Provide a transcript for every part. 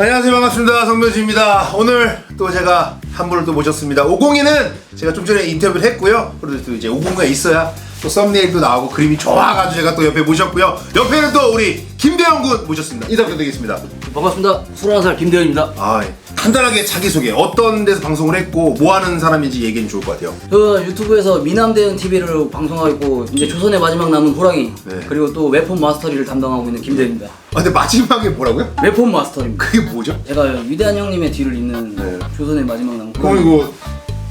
안녕하세요. 반갑습니다. 성묘지입니다. 오늘 또 제가 한 분을 또 모셨습니다. 502는 제가 좀 전에 인터뷰를 했고요. 그래도 또 이제 502가 있어야 또 썸네일도 나오고 그림이 좋아가지고 제가 또 옆에 모셨고요 옆에는 또 우리 김대영 군 모셨습니다 인사 부탁드리겠습니다 반갑습니다. 21살 김대현입니다. 아 예. 간단하게 자기소개 어떤 데서 방송을 했고 뭐 하는 사람인지 얘기는 좋을 것 같아요 그 유튜브에서 미남대현 TV를 방송하고 있고 이제 조선의 마지막 남은 호랑이 네. 그리고 또 웹폰 마스터리를 담당하고 있는 김대현입니다. 아 근데 마지막에 뭐라고요? 웹폰 마스터입니다. 그게 뭐죠? 제가 위대한 형님의 뒤를 잇는 네. 조선의 마지막 남은 그럼 호랑이. 이거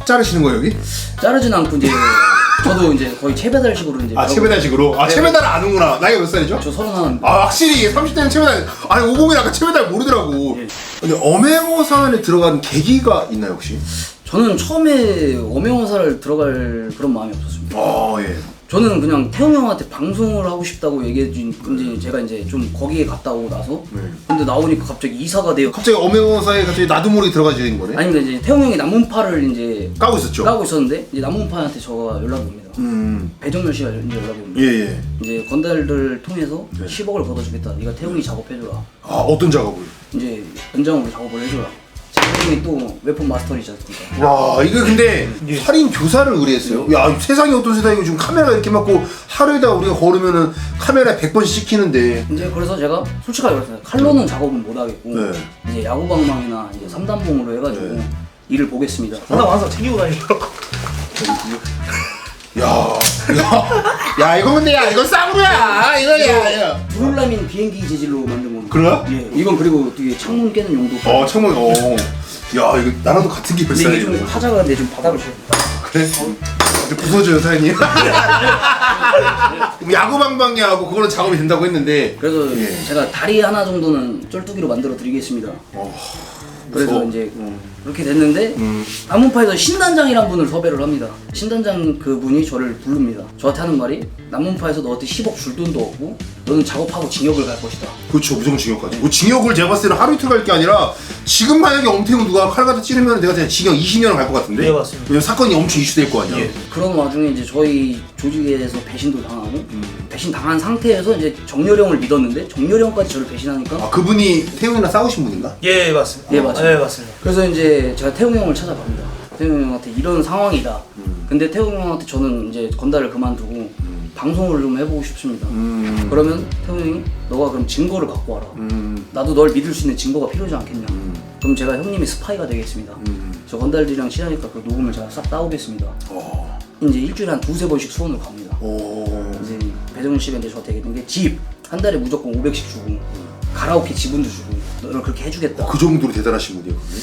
자르시는 거예요 여기? 자르진 않고 이제 저도 이제 거의 채배달식으로 이제 아 채배달식으로? 아 네. 채배달 아는구나 나이가 몇 살이죠? 저 서른한 아 확실히 이게 30대는 채배달 아니 50이 아까 채배달 모르더라고 예. 근데 엄행어산에 들어간 계기가 있나요 혹시? 저는 처음에 엄영화사를 들어갈 그런 마음이 없었습니다. 아 예 저는 그냥 태용 형한테 방송을 하고 싶다고 얘기해 준 이제 제가 이제 좀 거기에 갔다 오고 나서 네. 근데 나오니까 갑자기 이사가 돼요. 갑자기 엄행어사에 갑자기 나도 모르게 들어가게 된 거네 아닙니다. 이제 태용 형이 남문파를 이제 까고 있었죠? 까고 있었는데 이제 남문파한테 저가 연락이 옵니다. 음 배정렬 씨가 이제 연락이 옵니다. 예예 이제 건달들 통해서 네. 10억을 걷어주겠다. 네가 태용이 작업해줘라. 아 어떤 작업을? 이제 연장으로 작업을 해줘라. 태용이 또 웨폰 마스터이지 않습니까? 와 이거 근데 살인 교사를 의뢰했어요 야 세상이 어떤 세상이고 지금 카메라 이렇게 맞고 하루에다 우리가 걸으면은 카메라에 100번씩 찍히는데 이제 그래서 제가 솔직하게 말했어요. 칼로는 작업은 못 하겠고 네. 이제 야구방망이나 이제 삼단봉으로 해가지고 네. 일을 보겠습니다. 하나 항상 챙기고 다니더라고. 야, 야, 야 이거 근데 야 이거 쌍으로야 이거 야, 야. 브룰라민 비행기 재질로 만든 겁니다. 그래요? 예. 이건 그리고 뒤에 창문 깨는 용도. 어 창문 어. 야 이거 나랑도 같은 게 근데 이게 별살이네. 좀 타자가 근데 좀 바닥을 쳐. 그래? 이제 부서져요 사장님. 그럼 야구 방방이하고 그거는 작업이 된다고 했는데. 그래서 예. 제가 다리 하나 정도는 쩔뚝이로 만들어 드리겠습니다. 그래서 무서워. 이제 그렇게 됐는데 음. 남문파에서 신단장이란 분을 섭외를 합니다. 신단장 그 분이 저를 부릅니다. 저한테 하는 말이 남문파에서 너한테 10억 줄 돈도 없고 너는 작업하고 징역을 갈 것이다. 그렇죠 무조건 징역까지. 뭐 징역을 제가 봤을 때는 하루 이틀 갈 게 아니라 지금 만약에 엄태웅 누가 칼 갖다 찌르면 내가 그냥 징역 20년을 갈 것 같은데. 예, 맞습니다. 왜냐면 사건이 엄청 이슈될 거 아니야. 예. 그런 와중에 이제 저희 조직에 대해서 배신도 당하고 음. 배신 당한 상태에서 이제 정렬형을 믿었는데 정렬형까지 저를 배신하니까 아 그분이 태웅이랑 싸우신 분인가? 예 맞습니다. 예, 맞습니다. 예 맞습니다. 그래서 이제 제가 태웅 형을 찾아갑니다. 태웅 형한테 이런 상황이다. 음. 근데 태웅 형한테 저는 이제 건달을 그만두고 방송을 좀 해보고 싶습니다. 음. 그러면 태웅 형이 너가 그럼 증거를 갖고 와라. 음. 나도 널 믿을 수 있는 증거가 필요하지 않겠냐. 그럼 제가 형님의 스파이가 되겠습니다. 음. 저 건달들이랑 친하니까 그 녹음을 제가 싹 따오겠습니다. 어. 이제 일주일에 한 두세 번씩 수원을 갑니다. 오. 이제 배정훈 씨가 이제 저한테 얘기했던 게 집 한 달에 무조건 500씩 주고 가라오케 지분도 주고 너를 그렇게 해주겠다. 그 정도로 대단하신 분이에요. 그분이?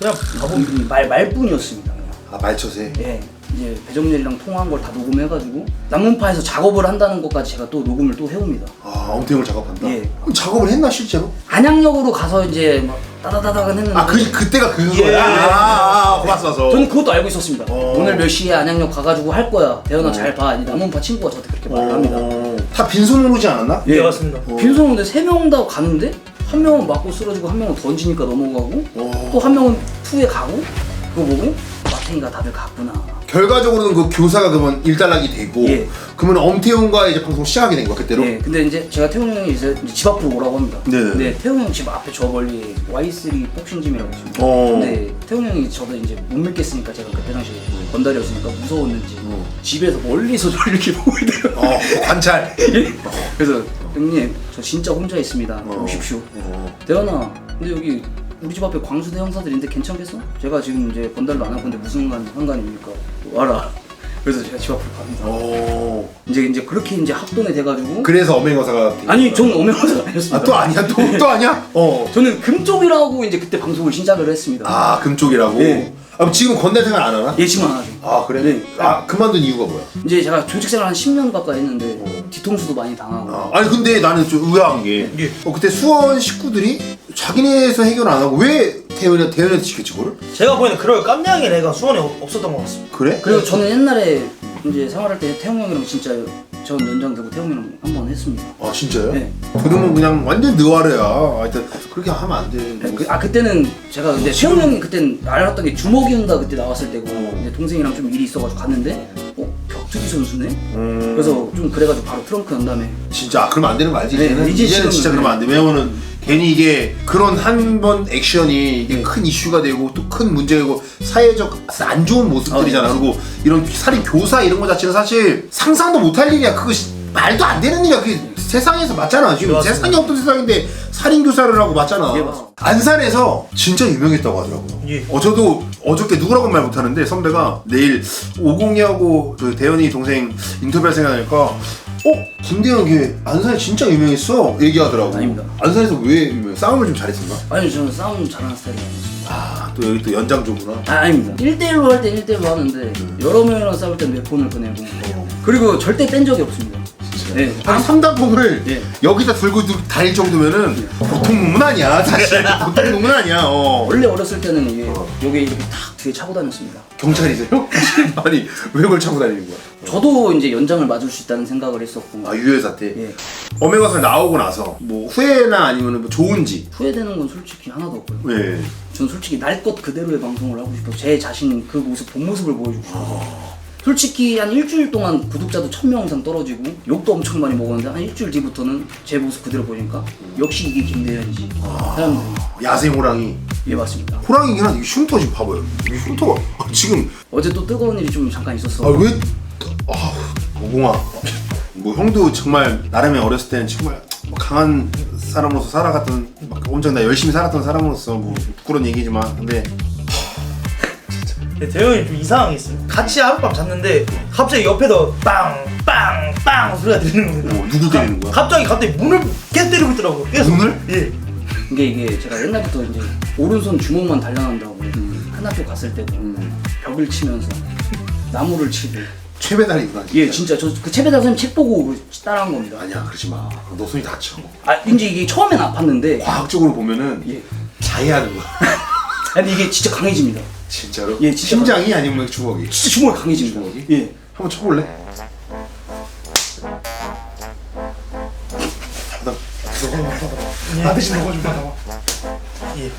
그냥 가본 음, 말 말뿐이었습니다. 그냥. 아 말처세. 예, 이제 배정렬이랑 통화한 걸 다 녹음해가지고 남문파에서 작업을 한다는 것까지 제가 또 녹음을 또 해옵니다. 아 엄태웅을 작업한다. 예. 그럼 작업을 했나 실제로? 안양역으로 가서 이제 막 따다다닥은 했는데 아 그 그때가 그 예. 거야. 아, 아, 고맙어서 저는 그것도 알고 있었습니다. 어. 오늘 몇 시에 안양역 가가지고 할 거야. 대현아 잘 봐. 이 남문파 친구가 저한테 그렇게 말을 합니다. 어. 다 빈손으로 오지 않았나? 예 맞습니다. 빈손 근데 세 명 다 가는데 한 명은 맞고 쓰러지고 한 명은 던지니까 넘어가고 어. 또한 명은 투에 가고 그거 보고 마탱이가 다들 갔구나. 결과적으로는 그 교사가 그러면 일단락이 되고 예. 그러면 엄태웅과 이제 방송 시작하게 된 거야 그때로. 네, 근데 이제 제가 태용 형이 이제 집 앞으로 오라고 합니다. 네네. 근데 태용 형 집 앞에 저 멀리 Y3 복싱짐이라고 있습니다. 어. 근데 태용 형이 저도 이제 못 믿겠으니까 제가 그때 당시에 건달이었으니까 무서웠는지 어. 집에서 멀리서 저를 이렇게 보고 있더라고요. 어, 관찰. 그래서 형님 저 진짜 혼자 있습니다. 어. 오십시오. 어. 대현아, 근데 여기 우리 집 앞에 광수대 형사들인데 괜찮겠어? 제가 지금 이제 건달도 안할 건데 무슨 상관, 상관입니까? 와라. 그래서 제가 집 앞으로 갑니다. 어. 이제 이제 그렇게 이제 합동이 돼가지고 그래서 엄행어사가 된 아니. 저는 엄연하가 아니었습니다. 아, 또 아니야? 또, 또 아니야? 어. 저는 금쪽이라고 이제 그때 방송을 시작을 했습니다. 아, 금쪽이라고? 예. 아, 그럼 지금 건달 생활 안 하나? 예, 지금 안 하죠. 아, 그래? 네. 아, 그만둔 이유가 뭐야? 이제 제가 조직 생활 한 10년 가까이 했는데 뒤통수도 많이 당하고 아, 아니, 근데 나는 좀 의아한 게, 예. 어, 그때 수원 식구들이 자기네에서 해결 안 하고 왜 대현이, 대현이한테 시켰지, 그거를? 제가 보기에는 그럴 깜냥이 애가 수원에 없- 없었던 것 같습니다. 그래? 그리고 저는 옛날에 이제 생활할 때 태용 형이랑 진짜 전 연장되고 태용 형이랑 한 번 했습니다. 아, 진짜요? 네. 그러면 그냥 완전 느와르야. 하여튼, 그렇게 하면 안 돼. 그- 아 그때는 제가 근데 태용 형이 그땐 알았던 게 주먹이 온다 그때 나왔을 때고 어. 이제 동생이랑 좀 일이 있어가지고 갔는데 어 격투기 선수네. 음. 그래서 좀 그래가지고 바로 트렁크 연 다음에 진짜 아, 그러면 안 되는 거 알지? 네, 이제는, 이제 이제는 지금- 진짜 그러면 안 돼. 왜냐면은 괜히 이게 그런 한 번 액션이 이게 큰 이슈가 되고 또 큰 문제가 되고 사회적 안 좋은 모습들이잖아. 아, 네. 그리고 이런 살인 교사 이런 거 자체는 사실 상상도 못 할 일이야. 그거 시- 말도 안 되는 일이야. 그게 세상에서 맞잖아. 지금 맞습니다. 세상에 없던 세상인데 살인 교사를 하고 맞잖아. 예, 맞습니다. 안산에서 진짜 유명했다고 하더라고요. 예. 어 저도 어저께 누구라고 말 못하는데 선배가 내일 오공이하고 그 대현이 동생 인터뷰할 생각하니까 어 김대현 걔 안산에 진짜 유명했어 얘기하더라고. 아닙니다. 안산에서 왜 유명? 싸움을 좀 잘했었나? 아니 저는 싸움 잘하는 스타일이 아니에요. 아또 여기 또 연장조구나. 아, 아닙니다. 1대1로 할땐 1대1로 하는데 여러 명이랑 싸울 땐몇 폰을 꺼내고 그리고 절대 뺀 적이 없습니다. 네. 한 삼단봉을 예. 여기다 들고 들- 다닐 정도면은 보통 놈은 아니야 사실 보통 놈은 아니야 어. 원래 어렸을 때는 이게 여기 이렇게 탁 뒤에 차고 다녔습니다. 경찰이세요? 아니 왜 그걸 차고 다니는 거야? 저도 이제 연장을 맞을 수 있다는 생각을 했었고 아 유해 사태 예. 어메가설 나오고 나서 뭐 후회나 아니면 뭐 좋은지 후회되는 건 솔직히 하나도 없고요. 예. 전 솔직히 날 것 그대로의 방송을 하고 싶어. 제 자신 그 모습 본 모습을 보여주고 싶어서. 솔직히 한 일주일 동안 구독자도 천 명 이상 떨어지고 욕도 엄청 많이 먹었는데 한 일주일 뒤부터는 제 모습 그대로 보니까 역시 이게 김대현이지. 사람들이 야생 호랑이 예 맞습니다. 호랑이긴 한데 이게 흉터 지금 봐봐요 이 흉터가 아, 지금 어제 또 뜨거운 일이 좀 잠깐 있었어. 아 왜 아, 오공아 뭐 형도 정말 나름의 어렸을 때는 정말 뭐 강한 사람으로서 살아갔던 막 엄청 나 열심히 살았던 사람으로서 뭐 부끄러운 얘기지만 근데 근데 대현이 좀 이상한 게 있어요. 같이 하룻밤 잤는데 갑자기 옆에서 빵빵빵 소리가 들리는 거예요. 뭐 누구 때리는 거야? 갑자기 갑자기 문을 계속 때리고 있더라고요. 계속. 문을? 예. 이게 이게 제가 옛날부터 이제 오른손 주먹만 단련한다고 한 학교 갔을 때도 벽을 치면서 나무를 치고 최배달이구나 예 진짜 저 그 채배다 선생님 책 보고 그 따라한 겁니다. 아니야 그러지 마 너 손이 다쳐 아 이제 이게 처음엔 아팠는데 과학적으로 보면은 예. 자해하는 거야 아니 이게 진짜 강해집니다. 진짜로? 예, 진짜 심장이 아니면 주먹이 진짜 주먹이 강해집니다. 주먹이? 예. 한번 쳐볼래? 나 대신 너가 좀 받아봐 예.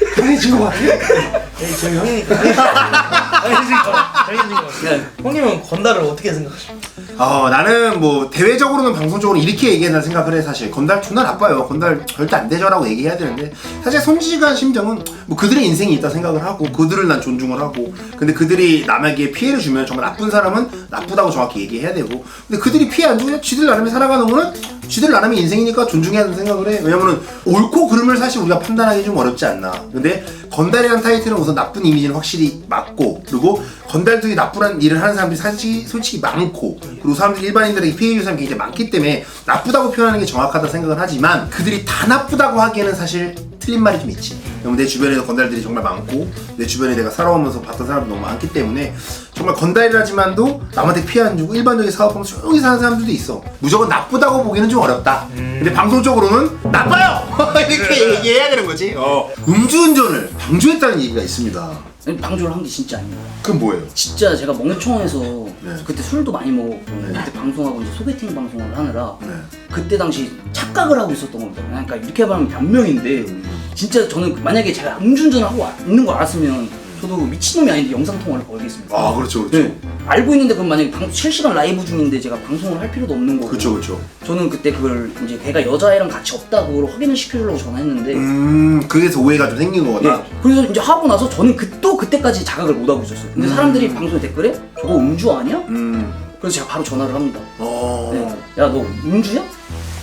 강해진 거 같아? 예, 저희 형이니까. 형이신 거. 형이신 거. 네. 형님은 건달을 어떻게 생각하십니까? 어 나는 뭐 대외적으로는 방송적으로 이렇게 얘기한다 생각을 해 사실 건달 존나 나빠요 건달 절대 안 되죠라고 얘기해야 되는데 사실 솔직한 심정은 뭐 그들의 인생이 있다 생각을 하고 그들을 난 존중을 하고 근데 그들이 남에게 피해를 주면 정말 나쁜 사람은 나쁘다고 정확히 얘기해야 되고 근데 그들이 피해 안 그냥 쥐들 나름의 살아가는 거는 쥐들 나름의 인생이니까 존중해야 된다는 생각을 해 왜냐면은 옳고 그름을 사실 우리가 판단하기 좀 어렵지 않나 근데 건달이라는 타이틀은 우선 나쁜 이미지는 확실히 맞고 그리고 건달들이 나쁜 일을 하는 사람들이 사실 솔직히 많고 그리고 사람들이 일반인들에게 피해 주는 사람이 굉장히 많기 때문에 나쁘다고 표현하는 게 정확하다 생각을 하지만 그들이 다 나쁘다고 하기에는 사실 틀린 말이 좀 있지 왜냐면 내 주변에도 건달들이 정말 많고 내 주변에 내가 살아오면서 봤던 사람도 너무 많기 때문에 정말 건달이라지만도 남한테 피해 안 주고 일반적인 사업하면서 조용히 사는 사람들도 있어 무조건 나쁘다고 보기는 좀 어렵다 근데 방송적으로는 나빠요 이렇게 얘기해야 되는 거지 어. 음주운전을 방조했다는 얘기가 있습니다 아니, 방조를 한 게 진짜 아닙니다. 그건 뭐예요? 진짜 제가 멍청해서 네. 그때 술도 많이 먹었고 그때 방송하고 이제 소개팅 방송을 하느라 네. 그때 당시 착각을 하고 있었던 겁니다. 그러니까 이렇게 말하면 변명인데 음. 진짜 저는 만약에 제가 음주운전을 하고 있는 거 알았으면 저도 미친놈이 아닌데 영상 통화를 걸겠습니다. 아 그렇죠 그렇죠 네. 알고 있는데 그럼 만약에 방, 실시간 라이브 중인데 제가 방송을 할 필요도 없는 거고 그렇죠 그렇죠 저는 그때 그걸 이제 걔가 여자애랑 같이 없다고 확인을 시켜주려고 전화했는데 음 그래서 오해가 좀 생긴 거구나 예. 그래서 이제 하고 나서 저는 그, 또 그때까지 자각을 못 하고 있었어요. 근데 사람들이 방송 댓글에 저거 음주 아니야? 음 그래서 제가 바로 전화를 합니다. 어. 네. 야, 너 음주야?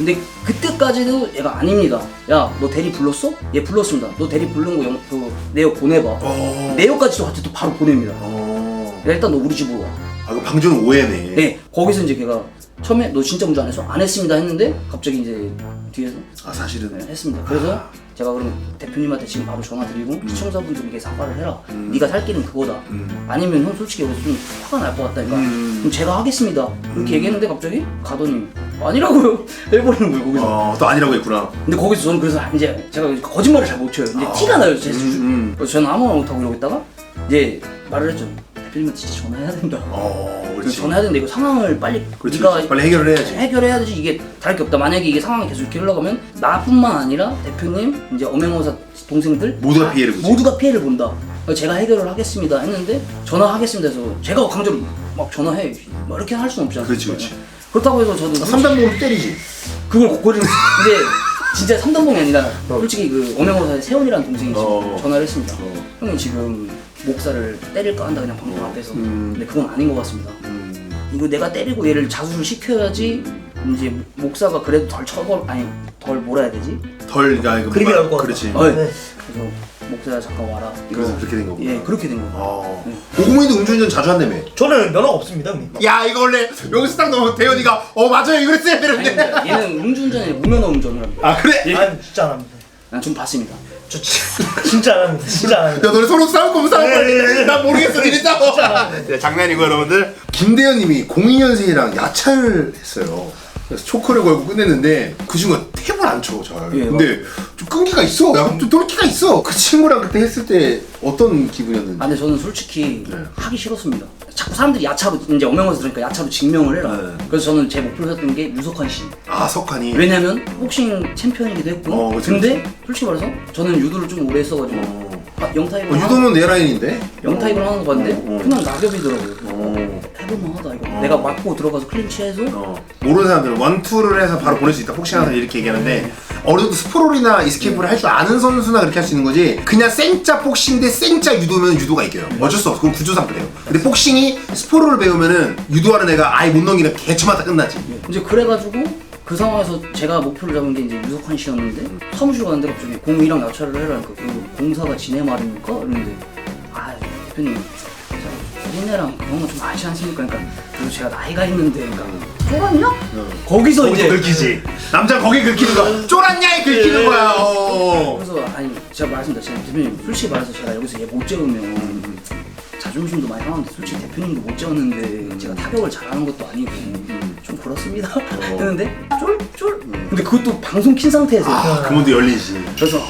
근데 그때까지도 얘가 아닙니다. 야, 너 대리 불렀어? 예, 불렀습니다. 너 대리 부른 거 영, 그 내역 보내봐. 어. 내역까지 저한테 또 바로 보냅니다. 어. 야, 일단 너 우리 집으로 와. 아, 그 방조는 오해네. 네, 거기서 이제 걔가 처음에 너 진짜 음주 안 했어? 안 했습니다 했는데 갑자기 이제 뒤에서 아, 사실은. 네, 했습니다. 그래서 제가 그럼 대표님한테 지금 바로 전화 드리고 시청자분들에게 사과를 해라. 네가 살 길은 그거다. 음. 아니면 형 솔직히 여기서 좀 화가 날 것 같다니까. 음. 그럼 제가 하겠습니다. 이렇게 얘기했는데 갑자기 가더니 아니라고요. 해버리는 거예요 거기서. 어, 또 아니라고 했구나. 근데 거기서 저는 그래서 이제 제가 거짓말을 잘 못 쳐요. 이제 티가 나요 제 수준. 음. 그래서 저는 아무 말 못하고 이러고 있다가 이제 말을 했죠. 대표님한테 진짜 전화해야 된다. 어, 그래서 그렇지. 전화해야 되는데 이거 상황을 빨리 그렇지. 네가 그렇지. 빨리 해결을 해야지. 해결해야 되지 이게 다를 게 없다. 만약에 이게 상황이 계속 이렇게 흘러가면 나뿐만 아니라 대표님 이제 엄행어사 동생들 모두가 다- 피해를 보지. 모두가 피해를 본다. 그래서 제가 해결을 하겠습니다 했는데 전화하겠습니다 해서 제가 강제로 막 전화해 막 이렇게 할 수는 없잖아요. 그렇지, 그렇지. 그렇다고 해서 저도 아, 삼단 몸을 때리지. 그걸 그걸 이제 진짜 삼단봉이 아니라 솔직히 그 엄영호사의 세훈이라는 동생이 지금 어. 전화를 했습니다. 어. 형님 지금 목사를 때릴까 한다 그냥 방송 앞에서. 음. 근데 그건 아닌 것 같습니다. 음. 이거 내가 때리고 얘를 자수를 시켜야지 이제 목사가 그래도 덜 처벌 아니 덜 뭐라 해야 되지? 덜 야, 이거 그림이 나올 것. 그렇지. 어, 네. 그래서 목사야 잠깐 와라. 그래서 그렇게 된 거구나. 예 그렇게 된 거예요. 어. 오공이도 음주운전 자주 한다며. 저는 면허가 없습니다 형님 야 이거 원래 여기서 딱 넘어 대현이가 어 맞아요 이거 했어야 되는데. 얘는 음주운전에 무면허 운전을 합니다. 아 그래? 예. 아니 진짜 안 합니다 난 좀 봤습니다. 저 진- 진짜 안 합니다 진짜 안 합니다 야 너네 서로 싸울 거면 싸울 네, 네, 거야. 네. 난 모르겠어 니네 싸워. 네, 장난이고 여러분들. 김대현님이 02년생이랑 야차를 했어요. 그래서 초크를 걸고 끝냈는데 그 친구가 탭을 안 쳐, 잘. 예, 근데 좀 끈기가 있어. 약간 좀 돌기가 있어. 그 친구랑 그때 했을 때 어떤 기분이었는지. 아 근데 저는 솔직히 네. 하기 싫었습니다. 자꾸 사람들이 야차로 이제 엄명에서 들으니까 야차로 증명을 해라. 네. 그래서 저는 제 목표로 했던 게 유석환 씨. 아 석환이. 왜냐면 복싱 챔피언이기도 했고. 어, 그치, 근데 솔직히 말해서 저는 유도를 좀 오래 했어가지고 어. 아, 영타입을 어, 유도는 내 라인인데. 영타입을 하는 거 봤는데 어, 어. 그냥 낙엽이더라고요. 어. 해볼만 하다 이거. 어. 내가 맞고 들어가서 클린치해서 어, 모르는 사람들은 원투를 해서 바로 보낼 수 있다. 폭싱하는 사람 이렇게 얘기하는데 어느 정도 스프롤이나 이스케이프를 할 줄 아는 선수나 그렇게 할 수 있는 거지. 그냥 생짜 복싱 대 생짜 유도면 유도가 이겨요. 어쩔 수 없어. 그건 구조상 그래요. 근데 복싱이 스프롤을 배우면은 유도하는 애가 아예 못 넘기는 개처마다 끝나지. 이제 그래가지고 그 상황에서 제가 목표를 잡은 게 이제 유석환 씨였는데 사무실 가는데 갑자기 공이랑 야차를 해라니까 그 공사가 지네 말입니까? 이러는데 아 대표님 얘네랑 그런 거 좀 아시 않습니까? 그러니까 그리고 제가 나이가 있는데 그러니까 쫄았냐? 거기서 이제 긁히지. 남자 거기 긁히는 거야. 쫄았냐에 긁히는 거야. 어. 그래서 아니 제가 말씀드렸 제가 대표님 솔직히 말해서 제가 여기서 얘 못 재우면 자존심도 많이 상하는데 솔직히 대표님도 못 재웠는데 제가 타격을 잘하는 것도 아니고 좀 그렇습니다 했는데 쫄쫄 근데 그것도 방송 킨 상태에서 아, 그 문도 열리지. 그래서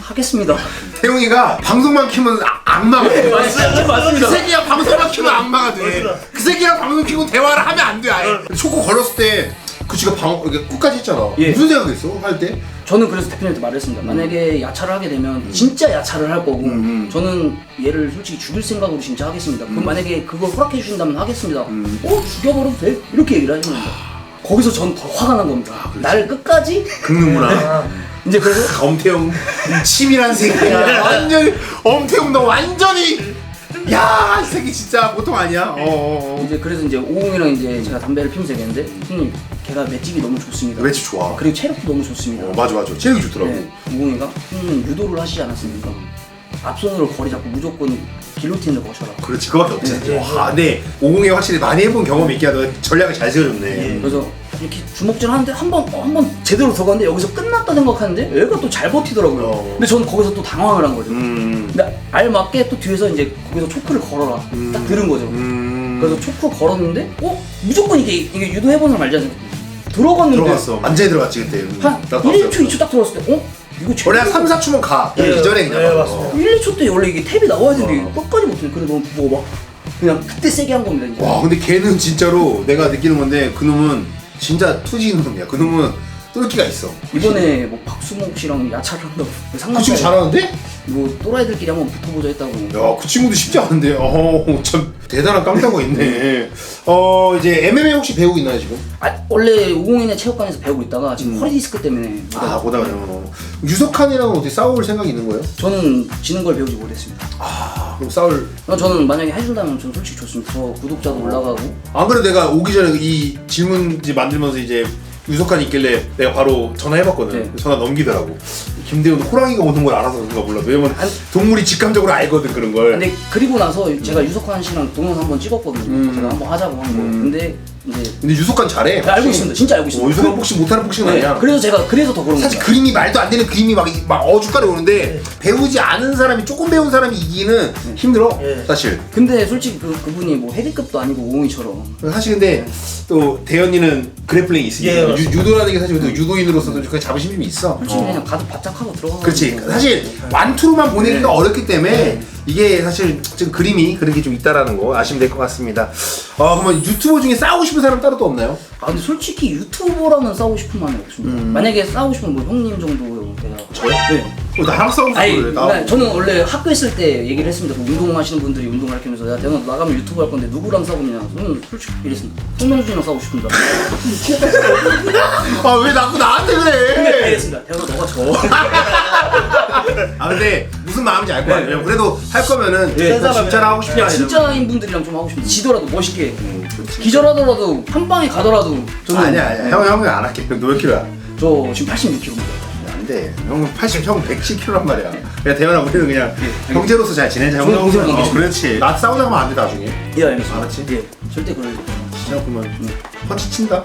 하겠습니다 태용이가 방송만 키면 아- 악마가 돼. 맞습니다. 맞습니다. 그 새끼가 방송만 키면 악마가 돼. 그 새끼랑 방송 키고 대화를 하면 안 돼. 아예. 초코 걸었을 때 그 지가 방 이게 끝까지 했잖아. 예. 무슨 생각했어 할 때? 저는 그래서 대표님한테 말했습니다 만약에 야차를 하게 되면 진짜 야차를 할 거고 음. 저는 얘를 솔직히 죽일 생각으로 진짜 하겠습니다 그럼 만약에 그걸 허락해 주신다면 하겠습니다 음. 어 죽여버려도 돼? 이렇게 얘기를 하시는 거예요 거기서 전 더 화가 난 겁니다 아, 나를 끝까지 긁는구나. 아, 이제 그래서 엄태웅 치밀한 새끼야. 완전 엄태웅 너 완전히 야, 이 새끼 진짜 보통 아니야. 어, 어, 어. 이제 그래서 이제 오공이랑 이제 제가 담배를 피면서 얘기했는데 형님 걔가 맷집이 너무 좋습니다 왠지 좋아. 그리고 체력도 너무 좋습니다 어, 맞아 맞아. 체력이 좋더라고. 네, 오공이가 형님 유도를 하시지 않았습니까 앞손으로 거리 잡고 무조건 길로틴을 거셔라 그렇지 그밖에 없지. 네, 네. 와, 네. 오공이 확실히 많이 해본 경험이 있게 하다 전략을 잘 세워줬네. 그래서 이렇게 주먹질 하는데 한번 어, 한번 제대로 들어갔는데 여기서 끝났다 생각하는데 얘가 또 잘 버티더라고요. 어. 근데 저는 거기서 또 당황을 한 거죠. 음. 근데 알맞게 또 뒤에서 이제 거기서 초크를 걸어라 딱 들은 거죠. 음. 그래서 초크 걸었는데 어 무조건 이게 이게 유도 해보는 말 알지 않습니까? 들어갔는데 들어갔어. 완전히 들어갔지 그때. 음. 한 나도 1, 봤어요. 2초 2초 딱 들어갔을 때 어? 이거 원래 한 3, 제대로 4초면 가. 예, 그 전에 그냥. 예, 어. 맞습니다. 1, 2초 때 원래 이게 탭이 나와야 되는데 어. 끝까지 못해. 그래 너무 보고 막 그냥 그때 세게 한 겁니다. 이제. 와 근데 걔는 진짜로 내가 느끼는 건데 그놈은 진짜 투지 있는 놈이야. 그 놈은 뚫기가 있어. 이번에 뭐 박수목 씨랑 야차를 한다고 그 상남자 친구 잘하는데? 뭐 또라이들끼리 한번 붙어보자 했다고 야, 그 친구도 쉽지 않은데. 어, 참 대단한 깡다가 있네. 어, 이제 MMA 혹시 배우고 있나요 지금? 아, 원래 501의 체육관에서 배우고 있다가 지금 허리 디스크 때문에 음. 아, 보다가 어. 유석한이랑은 어떻게 싸울 생각이 있는 거예요? 저는 지는 걸 배우지 못했습니다 아, 그럼 싸울. 어, 저는 만약에 해준다면 저는 솔직히 좋습니다 저 구독자도 올라가고 안 그래도 내가 오기 전에 이 질문지 만들면서 이제 유석한이 있길래 내가 바로 전화해봤거든. 네. 전화 넘기더라고. 김대훈 호랑이가 오는 걸 알아서 그런가 몰라. 왜냐면 아니- 동물이 직감적으로 알거든 그런 걸. 근데 그리고 나서 제가 유석환 씨랑 동영상 한번 찍었거든요 음. 제가 한번 하자고 한 거. 음. 근데 이제 근데 유석한 잘해. 제가 알고 있습니다. 진짜 알고 있습니다. 어, 유석한 복싱 못하는 복싱은 네, 아니야. 그래서 제가 그래서 더 그런 사실 겁니다 그림이 말도 안 되는 그림이 막, 막 어죽가리 오는데 배우지 않은 사람이 조금 배운 사람이 이기는 힘들어 예. 사실. 근데 솔직히 그, 그분이 뭐 헤비급도 아니고 오공이처럼. 사실 근데 또 대현이는 그래플링이 있으니까. 예, 유, 맞습니다. 유도라는 게 사실 또 유도인으로서도 그 자부심이 좀 있어. 솔직히 어. 그냥 가도 바짝 하고 들어가고. 그렇지. 사실 완투로만 보내기가 네. 어렵기 때문에 네. 이게 사실 지금 그림이 그렇게 좀 있다라는 거 아시면 될 것 같습니다 어 그러면 유튜버 중에 싸우고 싶은 사람 따로 또 없나요? 아 근데 솔직히 유튜버랑은 싸우고 싶은 마음이 없습니다. 음. 만약에 싸우고 싶으면 뭐 형님 정도 내가 저요? 네. 어, 나랑 싸우고 아니. 나- 저는 원래 학교 있을 때 얘기를 했습니다. 그 운동하시는 분들이 운동을 가르치면서 야 대현아 나가면 유튜브 할 건데 누구랑 싸우냐? 저는 솔직히 이랬습니다. 송명준이랑 싸우고 싶습니다. 아왜 자꾸 나한테 그래? 이랬습니다. 대현아 너가 져. 아 근데 무슨 마음인지 알거 아니에요. 그래도 할 거면은 네, 진짜 진짜로 하고 싶지 그냥 않아요. 진짜인 분들이랑 좀 하고 싶습니다. 지더라도 멋있게. 기절하더라도 한 방에 가더라도 저는 아니야 아니야 형 형은 안 할게. 너몇 킬로야? 저 지금 86kg입니다. 안돼. 형은 80, 형 110킬로란 말이야. 야 대현아 우리는 그냥 형제로서 잘 지내자. 좋은 형 동생 어. 그렇지. 나 싸우자고 하면 안돼 나중에. 예 알겠습니다. 알았지? 예 절대 그럴 일. 진짜 그러면 펀치 친다.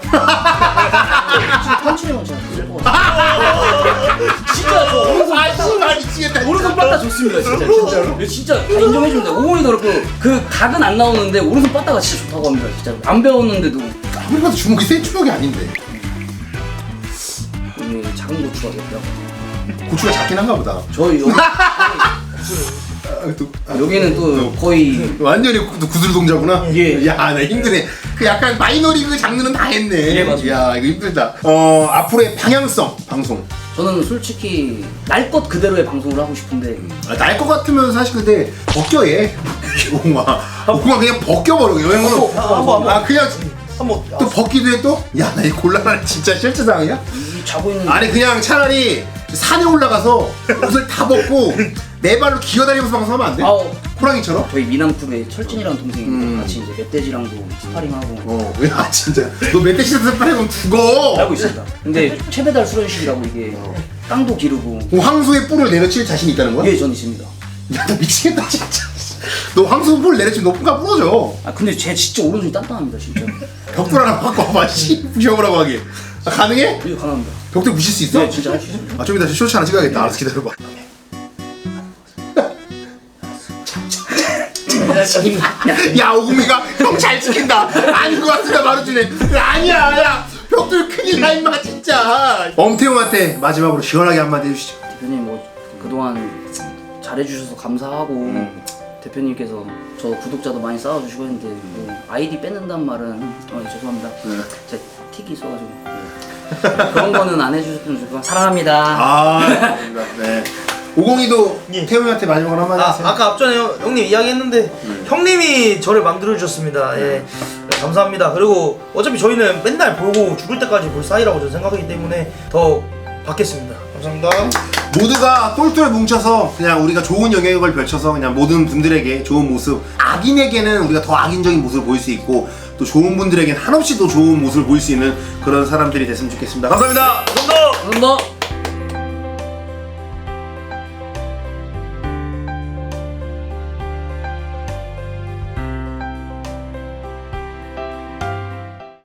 될것 같아요. 진짜 저 오른손 아 미치겠다. 오른손 빠따 좋습니다 진짜 진짜로 예, 진짜 다 인정해줍니다 오공이도 그렇고 그 각은 안 나오는데 오른손 빠따가 진짜 좋다고 합니다 진짜 안 배웠는데도 아무리 봐도 주먹이 센 주먹이 아닌데. 이 작은 고추가 됐다 고추가 작긴 한가 보다. 저희 여기, 아, 또, 아, 여기는 또 거의 완전히 구- 구슬 동자구나. 예. 야, 나 힘드네. 그 약간 마이너리그 장르는 다 했네. 예, 맞습니다. 야, 이거 힘들다. 어, 앞으로의 방향성 방송. 저는 솔직히 날 것 그대로의 방송을 하고 싶은데 아, 날것 같으면 사실 근데 벗겨 얘. 오공아. 오공아 그냥 벗겨버려. 여행은. 한번, 한번. 아, 그냥 한번 또 벗기도 해 또? 야, 나 이 곤란한 진짜 실제 상황이야? 이 자고 있는 아니 그냥 차라리 산에 올라가서 옷을 다 벗고 네 발로 기어다니면서 방송하면 안 돼? 아우 호랑이처럼? 저희 미남쿨의 철진이라는 동생이 음. 같이 이제 멧돼지랑도 스파링하고 어, 야 진짜 너 멧돼지한테 빨리면 죽어. 알고 있습니다 근데 최배달 수련식이라고 이게 땅도 기르고 그 황소의 뿔을 내려칠 자신 이 있다는 거야? 예전 있습니다 야, 나 미치겠다 진짜. 너 황소 뿔 내려치면 높은가 부러져. 아 근데 제 진짜 오른손이 단단합니다 진짜 벽돌 하나 갖고 와봐. 씨, 부셔보라고 하게. 아, 가능해? 이거 가능합니다 벽돌 부실 수 있어? 네 진짜 할 수 있습니다 아, 좀 이따 쇼츠 하나 찍어야겠다. 알았어, 기다려봐. 야, 오구미가 형 잘 지킨다. 아닌 것 같습니다, 마루준에. 아니야, 야. 벽돌 큰일 나, 임마, 진짜. 엄태웅한테 마지막으로 시원하게 한마디 해주시죠. 대표님 뭐 그동안 잘해주셔서 감사하고 대표님께서 저 구독자도 많이 쌓아주시고 했는데 뭐 아이디 뺏는단 말은 어, 죄송합니다 제 틱이 있어가지고 그런 거는 안 해주셨으면 좋겠고 사랑합니다 아, 감사합니다. 네. 오공이도 예. 태웅이한테 마지막으로 한마디 아, 하세요. 아까 앞전에 형- 형님 이야기했는데 형님이 저를 만들어 주셨습니다. 예. 네, 감사합니다. 그리고 어차피 저희는 맨날 보고 죽을 때까지 볼 사이라고 저는 생각하기 때문에 더 받겠습니다. 감사합니다. 모두가 똘똘 뭉쳐서 그냥 우리가 좋은 영역을 펼쳐서 그냥 모든 분들에게 좋은 모습 악인에게는 우리가 더 악인적인 모습을 보일 수 있고 또 좋은 분들에게는 한없이 더 좋은 모습을 보일 수 있는 그런 사람들이 됐으면 좋겠습니다 감사합니다 감사합니다. 감사합니다